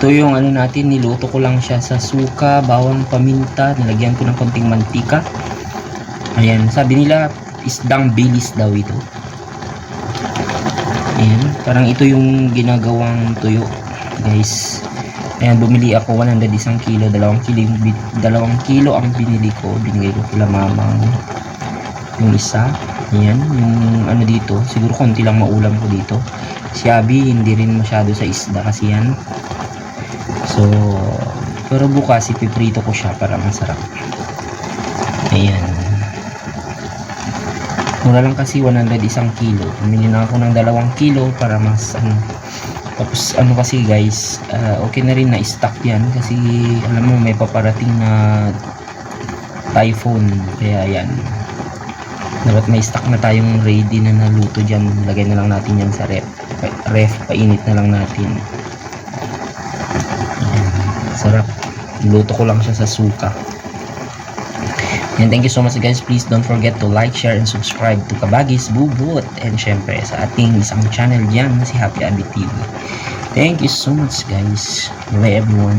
Ito yung ano natin, niluto ko lang siya sa suka, bawang paminta, nilagyan ko ng konting mantika. Ayan, sabi nila isdang bilis daw ito. Ayan, parang ito yung ginagawang tuyo, guys. Ayan, bumili ako 100 isang kilo, dalawang kilo, dalawang kilo ang binili ko. Binigay ko kila mamang yung isa. Ayan, yung ano dito, siguro konti lang maulam ko dito. Si Abby, hindi rin masyado sa isda kasi yan. So, pero bukas ipiprito ko siya para masarap. Ayan. Mura lang kasi 100 isang kilo. Bumili na ako ng dalawang kilo para mas ano. Tapos ano kasi guys, ah, okay na rin na stock yan kasi alam mo may paparating na typhoon. Kaya yan. Dapat may stock na tayong ready na naluto dyan. Lagay na lang natin yan sa ref. Ref, painit na lang natin. Sarap. Luto ko lang siya sa suka. And thank you so much guys. Please don't forget to like, share, and subscribe to Kabagis Bubut. And syempre sa ating isang channel dyan si Happy Abby TV. Thank you so much guys. Bye everyone.